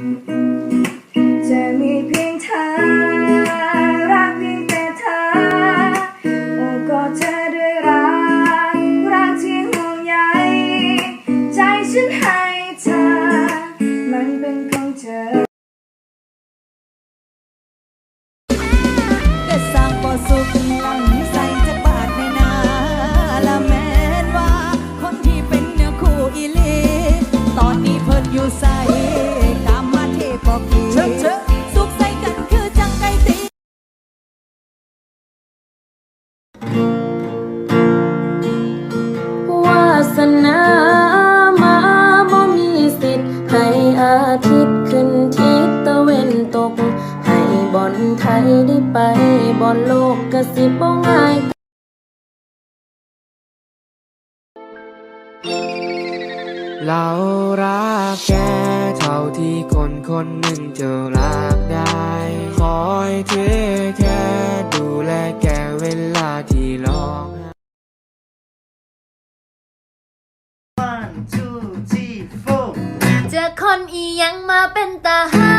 Mm-hmm. ขึ้นทิศตะเวนตก ให้บอลไทยได้ไปบอลโลกกระสิบบ่ง่ายเรารักแกเท่าที่คนคนหนึ่งจะรักได้ คอยเธอือคนอียังมาเป็นตาหา